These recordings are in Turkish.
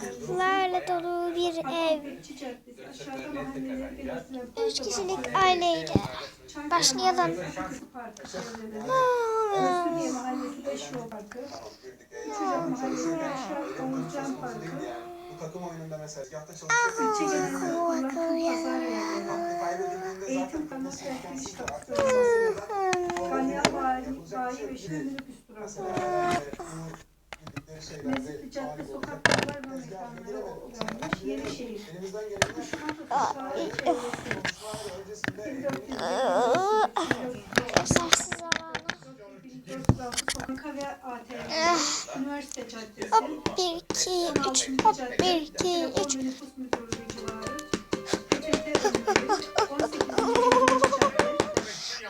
Çocuklarla dolu bir ev. Üç kişilik aileydi. Başlayalım. Takım oyununda mesela 18. Cadde.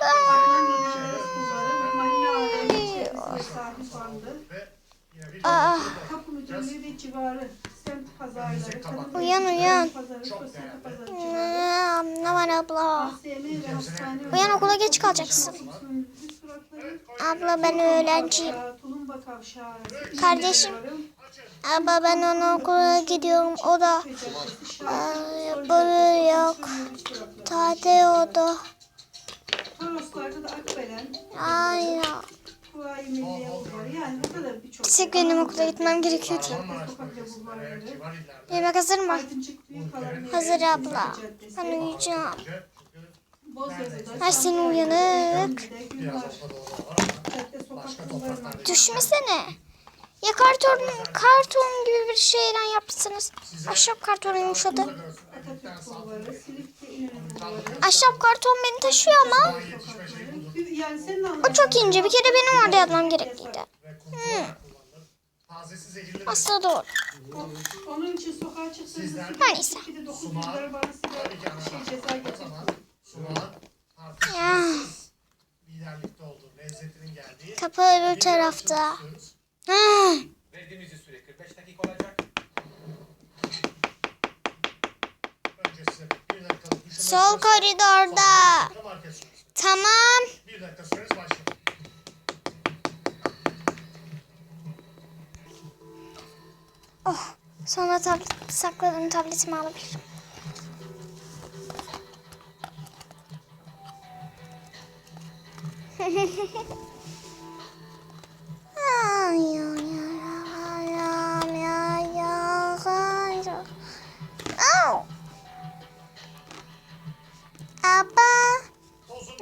Adnan Yeniçeri Kulları ve ve sahil bandı. Aa, Kapı Müdürlüğü ve civarı. Semt pazarları. kadın Uyan, uyan. Pazarı, sosyete pazarı civarı. hmm, ne var abla? ASM ve hastane. Uyan okula geç kalacaksın. Abla ben öğrenciyim. Tulumba kavşağı. Kardeşim. Abla ben ona okula gidiyorum. O da aa, böyle yok. Tatil oldu. Toroslarda da Akbelen, Aynen. Kuvayi Milliye Bulvarı yani burada da birçok. Tek benim okula gitmem gerekiyor Sokak bulvarları. Yemek hazır mı? Hazır abla. Ben uyuyacağım. Her sen Şanlıurfa, uyanık. Düşmesene. Ya karton, karton gibi bir şeyden yaptınız. Ahşap karton yumuşadı. Ahşap karton beni taşıyor ama o çok ince. Bir kere benim orada yatmam gerekliydi. Tazesi zehirli Aslında doğru. Onun için sokağa Her neyse. bir de 9 yılları bana sigara şey ceza getirdi. Ya, tartışmasız liderlikte olduğu, lezzetinin geldiği kapı öbür tarafta. Ah, Verdiğimiz süre 45 dakika olacak. önce size bir dakikalık düşünme Sol süresi, koridorda. sonra market süresi. Tamam. Bir dakika süreniz başladı. Oh, sonra tablet sakladım tabletimi alabilirim.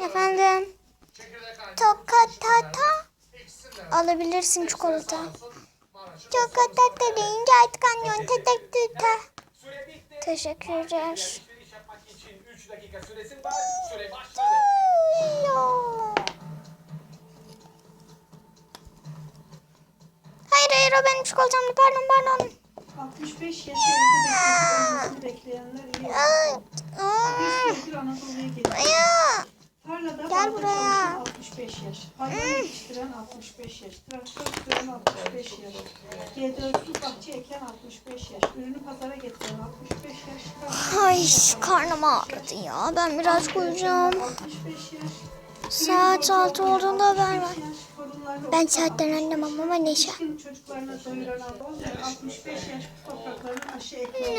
Efendim. Tokatata. Alabilirsin çikolata. Çikolata deyince artık bitti. Teşekkürler. Alışveriş yapmak için 3 dakika süresi var. Süre başladı. Hayır hayır o benim çikolatamdı pardon pardon. 65 yaş evinde bekleyenler iyi. Ay, Bir aa, süredir Anadolu'ya geliyor. Gel buraya. Çalışan 65 yaş. Hayvan yetiştiren 65 yaş. Traktör süren 65 yaş. G4'lü bahçe eken 65 yaş. Ürünü pazara getiren 65 yaş. Ay karnım ağrıdı ya ben biraz uyuyacağım. 65 yaş. Saat altı olduğunda ben var. Ben saatten anlamam ama. Yetişkin çocuklarına doyuran adam 65 yaş bu toprakların aşı ekmeği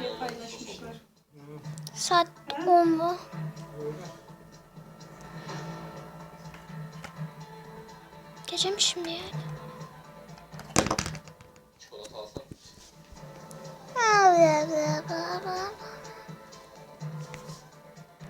diye paylaşmışlar. Saat 10 mu? Gece mi şimdi yani?